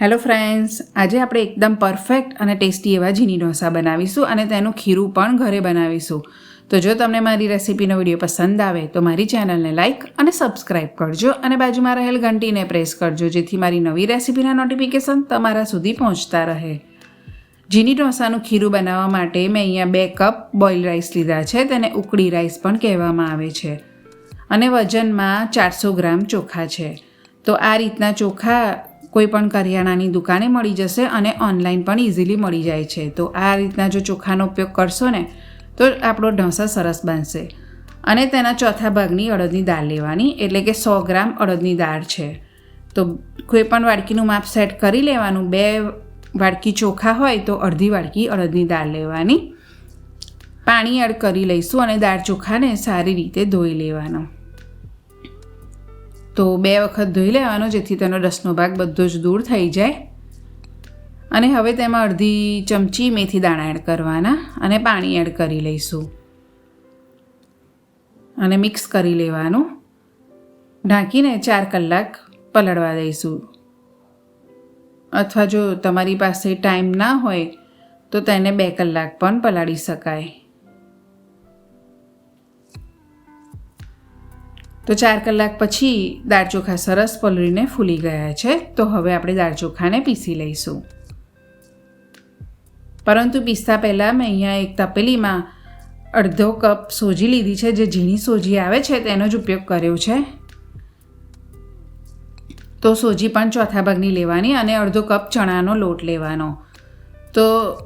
Hello friends, આજે આપણે એકદમ પરફેક્ટ અને ટેસ્ટી એવા ઝીની ઢોસા બનાવીશું અને તેનું ખીરું પણ ઘરે બનાવીશું. તો જો તમને મારી રેસિપીનો વીડિયો પસંદ આવે તો મારી ચેનલને લાઇક અને સબસ્ક્રાઇબ કરજો અને બાજુમાં રહેલ ઘંટીને પ્રેસ કરજો જેથી મારી નવી રેસીપીના નોટિફિકેશન તમારા સુધી પહોંચતા રહે. ઝીની ઢોસાનું ખીરું બનાવવા માટે મેં અહીંયા બે કપ બોઇલ રાઈસ લીધા છે, તેને ઉકળી રાઈસ પણ કહેવામાં આવે છે. અને વજનમાં ચારસો ગ્રામ ચોખા છે. તો આ રીતના ચોખા કોઈ પણ કરિયાણાની દુકાને મળી જશે અને ઓનલાઈન પણ ઇઝીલી મળી જાય છે. તો આ રીતના જો ચોખાનો ઉપયોગ કરશો ને, તો આપણો ઢોસા સરસ બનશે. અને તેના ચોથા ભાગની અડદની દાળ લેવાની, એટલે કે સો ગ્રામ અડદની દાળ છે. તો કોઈ પણ વાડકીનું માપ સેટ કરી લેવાનું. બે વાડકી ચોખા હોય તો અડધી વાડકી અડદની દાળ લેવાની. પાણી એડ કરી લઈશું અને દાળ ચોખાને સારી રીતે ધોઈ લેવાનો. તો બે વખત ધોઈ લેવાનો, જેથી તેનો રસનો ભાગ બધો જ દૂર થઈ જાય. અને હવે તેમાં અડધી ચમચી મેથી દાણા એડ કરવાના અને પાણી એડ કરી લઈશું. અને મિક્સ કરી લેવાનું. ઢાંકીને ચાર કલાક પલળવા દઈશું. અથવા જો તમારી પાસે ટાઈમ ના હોય, તો તેને બે કલાક પણ પલાળી શકાય. તો ચાર કલાક પછી દાળ ચોખા સરસ પલળીને ફૂલી ગયા છે. તો હવે આપણે દાળ ચોખાને પીસી લઈશું. પરંતુ પીસતા પહેલાં મેં અહીંયા એક તપેલીમાં અડધો કપ સોજી લીધી છે. જે ઝીણી સોજી આવે છે તેનો જ ઉપયોગ કર્યો છે. તો સોજી પણ ચોથા ભાગની લેવાની અને અડધો કપ ચણાનો લોટ લેવાનો. તો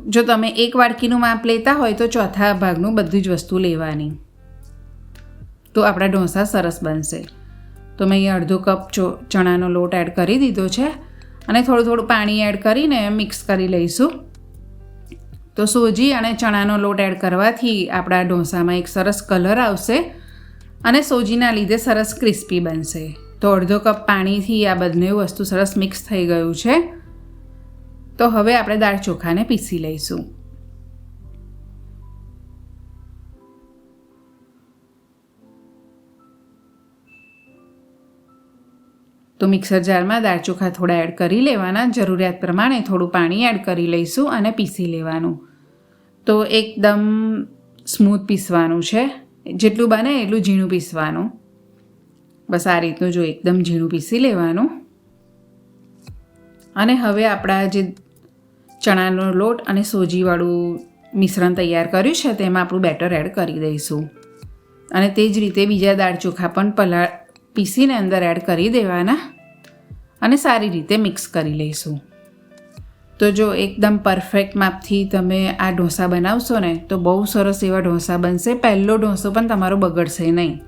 જો તમે એક વાડકીનું માપ લેતા હોય તો ચોથા ભાગનું બધી જ વસ્તુ લેવાની. તો આપણા ઢોસા સરસ બનશે. તો મેં અહીંયા અડધો કપ ચો, ચણાનો લોટ એડ કરી દીધો છે અને થોડું થોડું પાણી એડ કરીને મિક્સ કરી લઈશું. તો સોજી અને ચણાનો લોટ એડ કરવાથી આપણા ઢોસામાં એક સરસ કલર આવશે અને સોજીના લીધે સરસ ક્રિસ્પી બનશે. તો અડધો કપ પાણીથી આ બંને વસ્તુ સરસ મિક્સ થઈ ગયું છે. તો હવે આપણે દાળ ચોખાને પીસી લઈશું. તો મિક્સર જારમાં દાળ ચોખા થોડા એડ કરી લેવાના. જરૂરિયાત પ્રમાણે થોડું પાણી એડ કરી લઈશું અને પીસી લેવાનું. તો એકદમ સ્મૂથ પીસવાનું છે. જેટલું બને એટલું ઝીણું પીસવાનું. બસ આ રીતનું જો એકદમ ઝીણું પીસી લેવાનું. અને હવે આપણા જે ચણાનો લોટ અને સોજીવાળું મિશ્રણ તૈયાર કર્યું છે, તેમાં આપણું બેટર એડ કરી દઈશું. અને તે જ રીતે બીજા દાળ ચોખા પણ પલા પીસીને અંદર એડ કરી દેવાના અને સારી રીતે મિક્સ કરી લઈશું. તો જો એકદમ પરફેક્ટ માપથી તમે આ ઢોસા બનાવશો ને, તો બહુ સરસ એવા ઢોસા બનશે. પહેલો ઢોસો પણ તમારો બગડશે નહીં.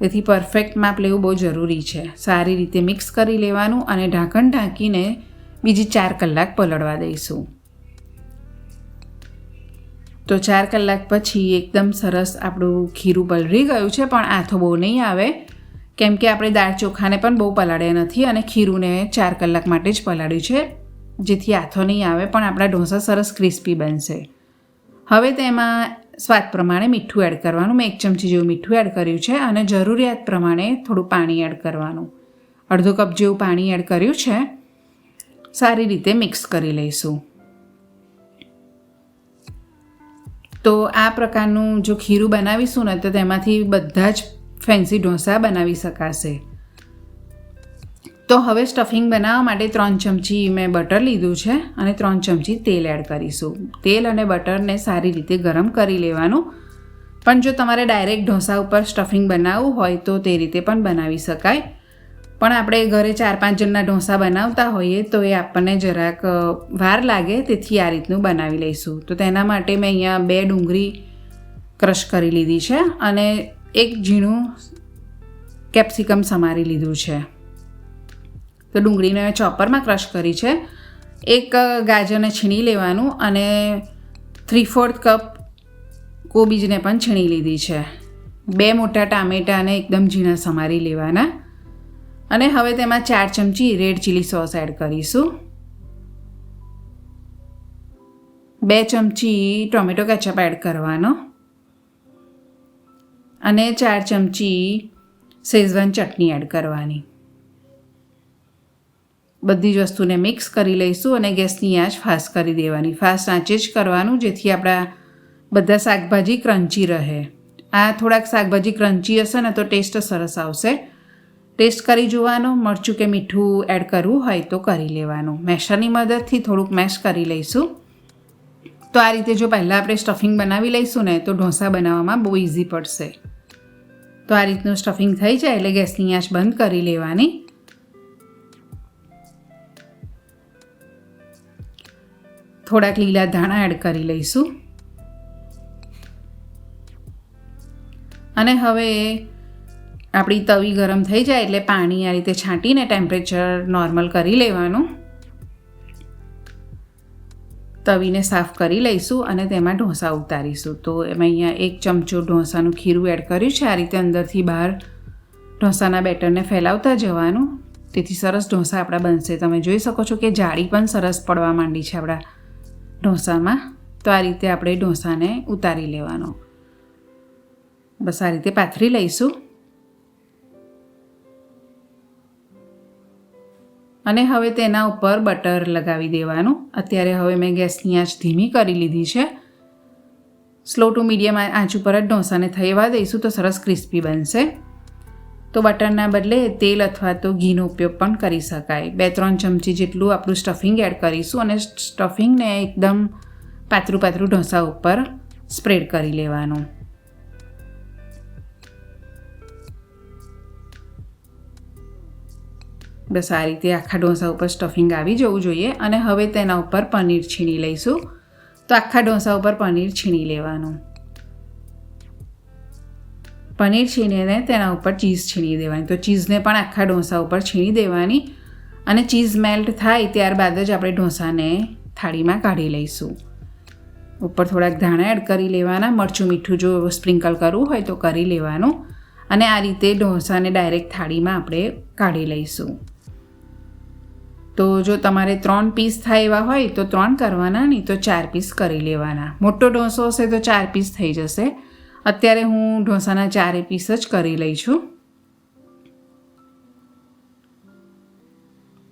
તેથી પરફેક્ટ માપ લેવું બહુ જરૂરી છે. સારી રીતે મિક્સ કરી લેવાનું અને ઢાંકણ ઢાંકીને બીજી ચાર કલાક પલળવા દઈશું. તો ચાર કલાક પછી એકદમ સરસ આપણું ખીરું પલળી ગયું છે, પણ આથો બહુ નહીં આવે. કેમ કે આપણે દાળ ચોખાને પણ બહુ પલાળ્યા નથી અને ખીરુંને ચાર કલાક માટે જ પલાળ્યું છે, જેથી આથો નહીં આવે, પણ આપણા ઢોસા સરસ ક્રિસ્પી બનશે. હવે તેમાં સ્વાદ પ્રમાણે મીઠું એડ કરવાનું. મેં એક ચમચી જેવું મીઠું એડ કર્યું છે અને જરૂરિયાત પ્રમાણે થોડું પાણી એડ કરવાનું. અડધો કપ જેવું પાણી એડ કર્યું છે. સારી રીતે મિક્સ કરી લઈશું. તો આ પ્રકારનું જો ખીરું બનાવીશું ને, તો તેમાંથી બધા જ ફેન્સી ઢોસા બનાવી શકાશે. તો હવે સ્ટફિંગ બનાવવા માટે ત્રણ ચમચી મેં બટર લીધું છે અને ત્રણ ચમચી તેલ એડ કરીશું. તેલ અને બટરને સારી રીતે ગરમ કરી લેવાનું. પણ જો તમારે ડાયરેક્ટ ઢોસા ઉપર સ્ટફિંગ બનાવવું હોય તો તે રીતે પણ બનાવી શકાય. પણ આપણે ઘરે ચાર પાંચ જણના ઢોસા બનાવતા હોઈએ તો એ આપણને જરાક વાર લાગે, તેથી આ રીતનું બનાવી લઈશું. તો તેના માટે મેં અહીંયા બે ડુંગળી ક્રશ કરી લીધી છે અને એક ઝીણું કેપ્સિકમ સમારી લીધું છે. તો ડુંગળીને મેં ચોપરમાં ક્રશ કરી છે. એક ગાજરને છીણી લેવાનું અને થ્રી ફોર્થ કપ કોબીજને પણ છીણી લીધી છે. બે મોટા ટામેટાને એકદમ ઝીણા સમારી લેવાના. અને હવે તેમાં ચાર ચમચી રેડ ચીલી સોસ એડ કરીશું. બે ચમચી ટોમેટો કેચઅપ એડ કરવાનો. અને ચાર ચમચી શેઝવાન ચટણી એડ કરવાની. બધી જ વસ્તુને મિક્સ કરી લઈશું અને ગેસની આંચ ફાસ્ટ કરી દેવાની. ફાસ્ટ આંચે જ કરવાનું, જેથી આપણા બધા શાકભાજી ક્રન્ચી રહે. આ થોડાક શાકભાજી ક્રન્ચી હશે ને તો ટેસ્ટ સરસ આવશે. ટેસ્ટ કરી જોવાનું, મરચું કે મીઠું એડ કરવું હોય તો કરી લેવાનું. મેશરની મદદથી થોડુંક મેશ કરી લઈશું. તો આ રીતે જો પહેલાં આપણે સ્ટફિંગ બનાવી લઈશું ને, તો ઢોસા બનાવવામાં બહુ ઇઝી પડશે. તો આ રીતનું સ્ટફિંગ થઈ જાય એટલે ગેસની આંચ બંધ કરી લેવાની. થોડાક લીલા ધાણા એડ કરી લઈશું. અને હવે આપણી તવી ગરમ થઈ જાય એટલે પાણી આ રીતે છાંટીને ટેમ્પરેચર નોર્મલ કરી લેવાનું. તવીને સાફ કરી લઈશું અને તેમાં ઢોસા ઉતારીશું. તો એમાં અહીંયા એક ચમચો ઢોસાનું ખીરું એડ કર્યું છે. આ રીતે અંદરથી બહાર ઢોસાના બેટરને ફેલાવતા જવાનું. તેથી સરસ ઢોસા આપણા બનશે. તમે જોઈ શકો છો કે જાળી પણ સરસ પડવા માંડી છે આપણા ઢોસામાં. તો આ રીતે આપણે ઢોસાને ઉતારી લેવાનો. બસ આ રીતે પાથરી લઈશું. અને હવે તેના ઉપર બટર લગાવી દેવાનું. અત્યારે હવે મેં ગેસની આંચ ધીમી કરી લીધી છે. સ્લો ટુ મીડિયમ આંચ ઉપર જ ઢોસાને થયેવા દઈશું તો સરસ ક્રિસ્પી બનશે. તો બટરના બદલે તેલ અથવા તો ઘીનો ઉપયોગ પણ કરી શકાય. બે, ત્રણ ચમચી જેટલું આપણું સ્ટફિંગ એડ કરીશું અને સ્ટફિંગને એકદમ પાતળું પાતળું ઢોસા ઉપર સ્પ્રેડ કરી લેવાનું. બસ આ રીતે આખા ઢોસા ઉપર સ્ટફિંગ આવી જવું જોઈએ અને હવે તેના ઉપર પનીર છીણી લઈશું. તો આખા ઢોસા ઉપર પનીર છીણી લેવાનું. પનીર છીણીને તેના ઉપર ચીઝ છીણી દેવાની. તો ચીઝને પણ આખા ઢોસા ઉપર છીણી દેવાની અને ચીઝ મેલ્ટ થાય ત્યારબાદ જ આપણે ઢોસાને થાળીમાં કાઢી લઈશું. ઉપર થોડાક ધાણા એડ કરી લેવાના, મરચું મીઠું જો સ્પ્રિંકલ કરવું હોય તો કરી લેવાનું અને આ રીતે ઢોસાને ડાયરેક્ટ થાળીમાં આપણે કાઢી લઈશું. તો જો તમારે ત્રણ પીસ થાય એવા હોય, તો ત્રણ કરવાના નહીં, તો ચાર પીસ કરી લેવાના. મોટો ઢોસો હશે તો ચાર પીસ થઈ જશે. અત્યારે હું ઢોસાના ચારે પીસ જ કરી લઈ છું.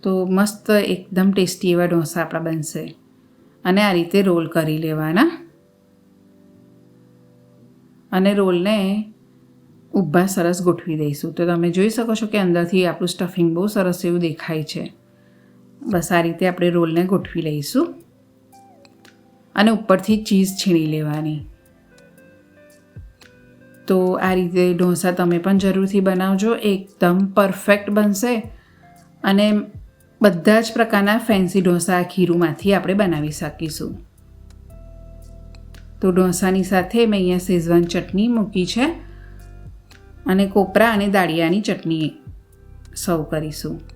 તો મસ્ત એકદમ ટેસ્ટી એવા ઢોસા આપણા બનશે. અને આ રીતે રોલ કરી લેવાના. અને રોલને ઊભા સરસ ગોઠવી દઈશું. તો તમે જોઈ શકો છો કે અંદરથી આપણું સ્ટફિંગ બહુ સરસ એવું દેખાય છે. બસ આ રીતે આપણે રોલને ગોઠવી લઈશું. અને ઉપરથી ચીઝ છીણી લેવાની. તો આ રીતે ઢોસા તમે પણ જરૂરથી બનાવજો. એકદમ પરફેક્ટ બનશે. અને બધા જ પ્રકારના ફેન્સી ઢોસા ખીરુમાંથી આપણે બનાવી શકીશું. તો ઢોસાની સાથે મેં અહીંયા શેઝવાન ચટણી મૂકી છે. અને કોપરા અને દાળિયાની ચટણી સર્વ કરીશું.